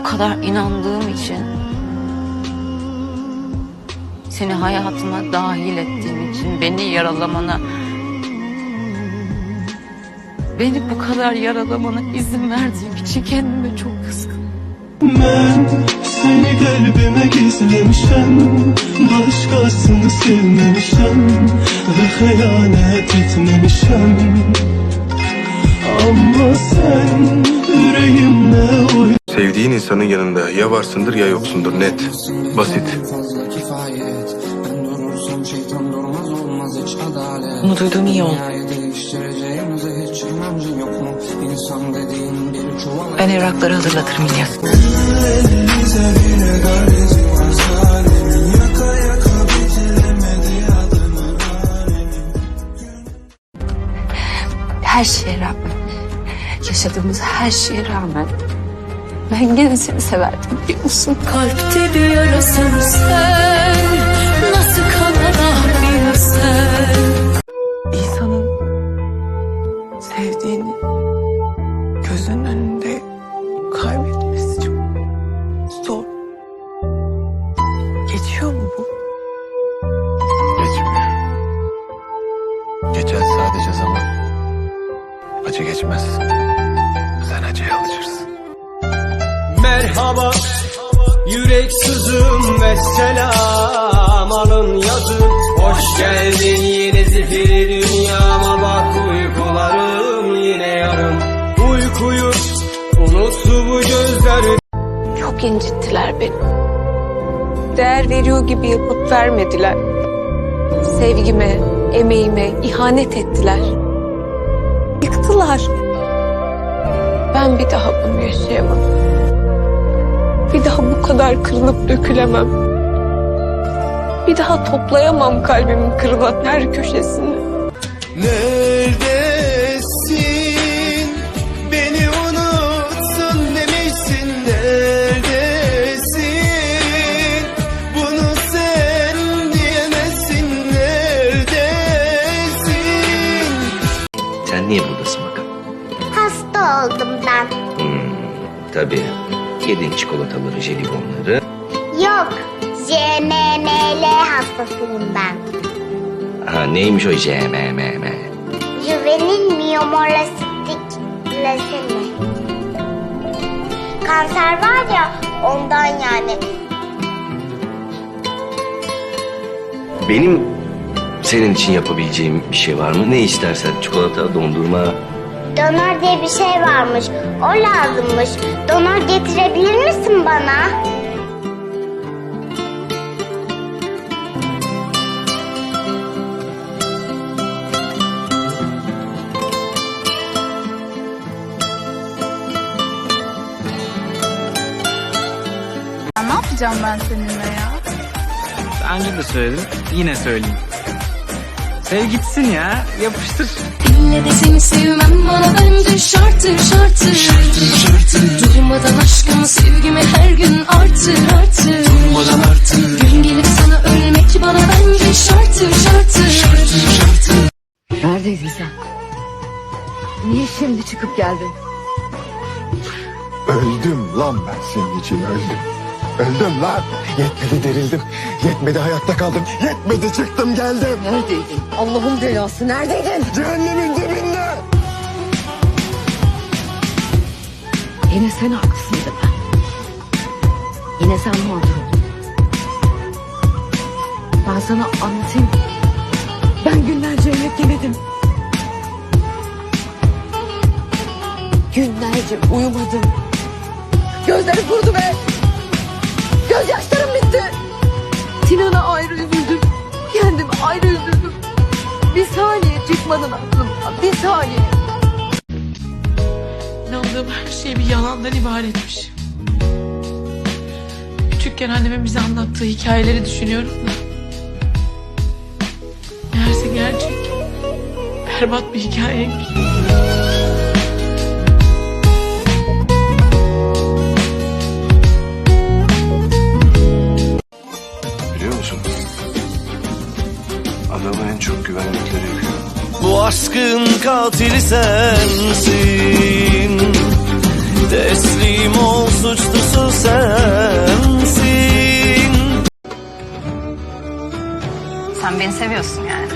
bu kadar inandığım için seni hayatıma dahil ettiğim için beni yaralamana beni bu kadar yaralamana izin verdiğim için kendime çok kızgınım. Ben seni kalbime gizlemişim Başkasını sevmemişim Ve hıyanet etmemişim Ama sen yüreğimle oy Sevdiğin insanın yanında ya varsındır ya yoksundur net. Basit. fazla kifayet Ben durursam şeytan durmaz olmaz hiç adalet Bunu duyduğum iyi oldu. Ben evrakları hazırlatırım İlyas. Her şeye rağmen, yaşadığımız her şeye rağmen ben gene seni severdim biliyor musun? Kalpte bir yarasın sen Nasıl kanar bir sen İnsanın sevdiğini gözünün önünde kaybetmesi çok zor. Geçiyor mu bu? Geçmiyor. Geçer sadece zaman. Acı geçmez. Sen acıya alışırsın. Merhaba Yürek sızım ve selam alın yazın Hoş geldin yine zifiri dünyama bak uykularım yine yarım Uykuyu unuttu bu gözlerim Çok incittiler beni. Değer veriyor gibi yapıp vermediler. Sevgime, emeğime ihanet ettiler. Yıktılar. Ben bir daha bunu yaşayamam. Bir daha bu kadar kırılıp dökülemem. Bir daha toplayamam kalbimin kırılan her köşesini. Neredesin? Çikolataları, jelibonları. Yok. JMML hastasıyım ben. Ha neymiş o JMMM? Juvenil miyomorlasistik lösemi. Kanser var ya ondan yani. Benim senin için yapabileceğim bir şey var mı? Ne istersen çikolata, dondurma. Donör diye bir şey varmış. O lazımmış. Donör getirebilir misin bana? Ne yapacağım ben seninle ya? Daha önce de söyledim yine söyleyeyim Sev gitsin ya yapıştır İlle de seni sevmem. Bana bence şarttır şarttır Şarttır şarttır Durmadan aşkımı sevgimi her gün artır artır. Durmadan artır. Gün gelip sana ölmek bana bence şarttır şarttır Şarttır şarttır Neredeydin sen? Niye şimdi çıkıp geldin? Öldüm lan ben senin için öldüm. Öldüm lan. Yetmedi derildim. Yetmedi hayatta kaldım. Yetmedi çıktım geldim. Neredeydin? Allah'ın belası neredeydin? Cehennemin dibinde. Yine sen haklısıydın. Yine sen mağdur oldun. Ben sana anlatayım. Ben günlerce yemek yemedim. Günlerce uyumadım. Gözlerim kurudu be. Gözyaşlarım bitti. Sinan'a ayrı üzüldüm. Kendim ayrı üzüldüm. Bir saniye çıkmadın aklımdan. Bir saniye. İnandığım her şey bir yalandan ibaretmiş. Küçükken annemin bize anlattığı hikayeleri düşünüyorum da. Meğerse gerçek. Berbat bir hikayeymiş. katil sensin Teslim ol suçlusu sensin Sen beni seviyorsun yani.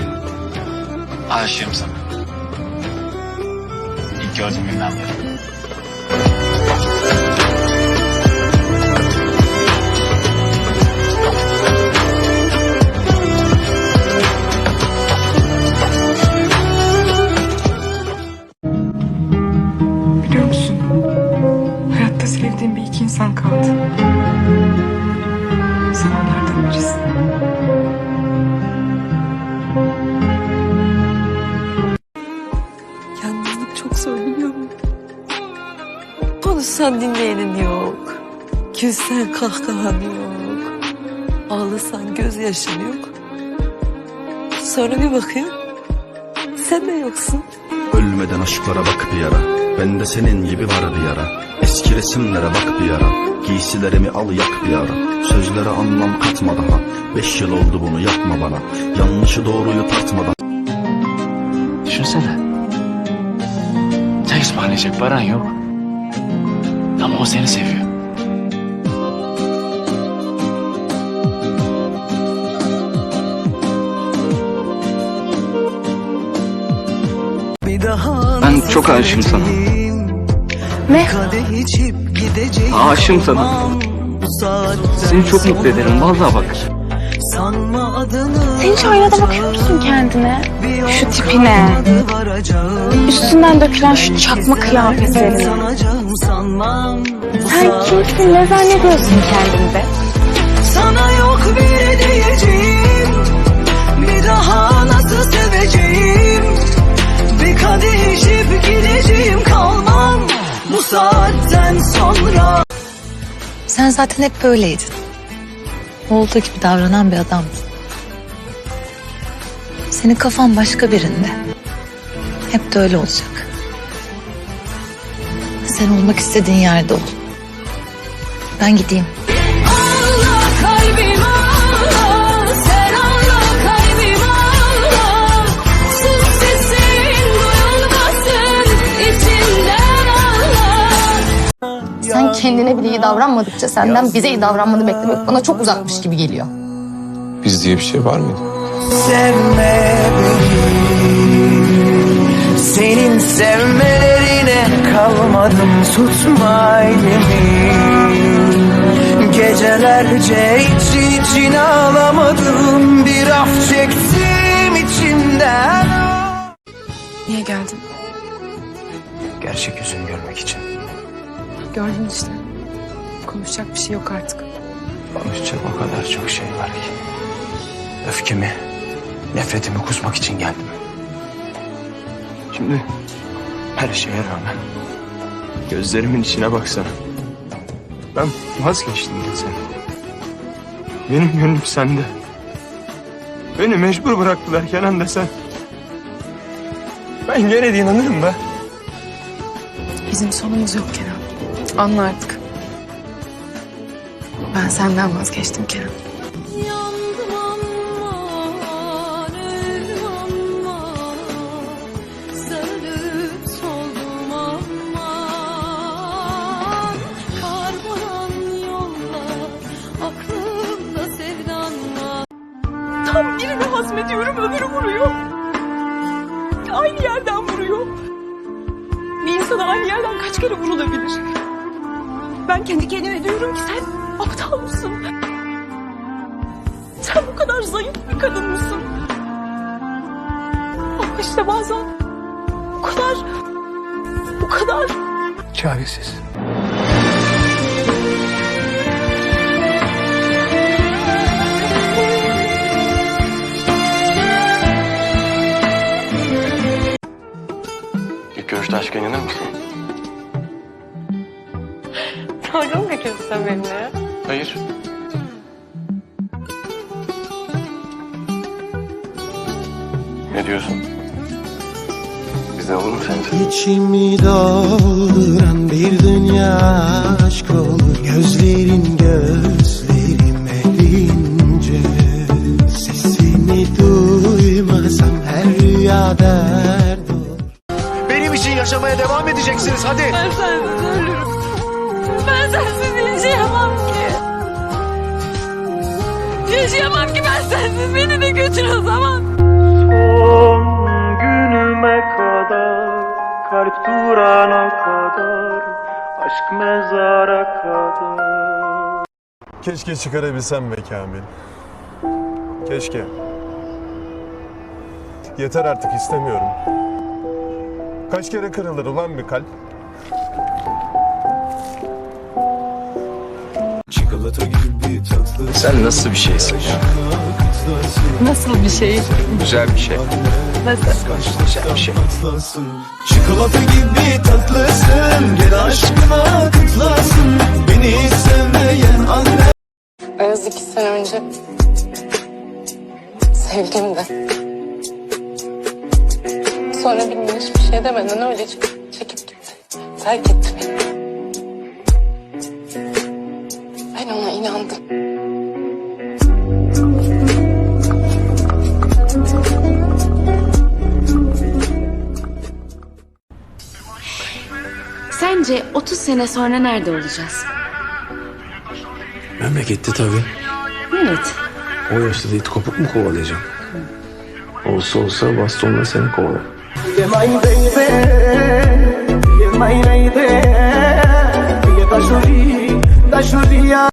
Aşığım sana. İlk gördüğüm günden beri. Sevdiğim bir iki insan kaldı. Sen onlardan birisin. Yalnızlık çok zor biliyor musun? Konuşsan dinleyenin yok. Gülsen kahkahan yok. Ağlasan gözyaşın yok. Sonra bir bakıyorum. Sen de yoksun. Ölmeden aşklara bak bir yara Ben de senin gibi var bir yara Eski resimlere bak bir yara Giysilerimi al yak bir ara Sözlere anlam katma daha Beş yıl oldu bunu yapma bana Yanlışı doğruyu tartmadan Düşünsene. Tek ısmarlayacak paran yok. Ama o seni seviyor. Ben çok aşığım sana. Ne? Aşığım sana. Seni çok mutlu ederim vallahi bak. Sen hiç aynada bakıyor musun kendine? Şu tipine. Üstünden dökülen şu çakma kıyafetlerine. Sen kimsin? Ne zannediyorsun kendinde? Sana yok bir diyeceğim Sen zaten hep böyleydin. Olduğu gibi davranan bir adamdın. Senin kafan başka birinde. Hep de öyle olacak. Sen olmak istediğin yerde ol. Ben gideyim. Kendine bile iyi davranmadıkça senden bize iyi davranmanı beklemek bana çok uzakmış gibi geliyor. Biz diye bir şey var mıydı? Sevme beni Senin sevmelerine kalmadım Tutma elimi Gecelerce için için ağlamadım Bir af çektim içimden Niye geldin? Gerçek yüzünü görmek için. Gördün işte. Konuşacak bir şey yok artık. Konuşacak o kadar çok şey var ki. Öfkemi, nefretimi kusmak için geldim. Şimdi her şeye rağmen gözlerimin içine baksana. Ben vazgeçtim ya sen. Benim gönlüm sende. Beni mecbur bıraktılar Kenan desen. Ben gene de inanırım be. Bizim sonumuz yok Kenan. Anla artık. Ben senden vazgeçtim Kenan. Diyorum ki sen aptal mısın? Sen bu kadar zayıf bir kadın mısın? Ama işte bazen bu kadar, bu kadar Çaresiz İlk görüşte aşka inanır mısın? Benimle ya? Hayır. Ne diyorsun? Bizden olur mu sence? İçimi dolduran bir dünya aşk olur Gözlerin gözlerime gelince Sesini duymasam her rüya dert olur Benim için yaşamaya devam edeceksiniz hadi. ben sensiz ölürüm. Ben sensiz yaşayamam ki. Ben sensiz. Beni de götür o zaman. Son günüme kadar Kalp durana kadar Aşk mezara kadar Keşke çıkarabilsem be Kamil. Keşke. Yeter artık istemiyorum. Kaç kere kırılır ulan bir kalp? Sen nasıl bir şeysin ya? Nasıl bir şey? Güzel bir şey. Nasıl? Güzel bir şey. Çikolata gibi tatlısın Gel aşkına kutlasın Beni sevmeyen anne Ayaz iki sene önce sevgimdi. Sonra bilmem hiçbir şey demeden öyle çekip gitti. Terk etti beni. İnandım. Sence 30 sene sonra nerede olacağız? Memlekette tabii. Evet. O yaşta da it kopuk mu kovalayacağım? Olsa olsa bastonla seni kovalar. You're my baby You're my lady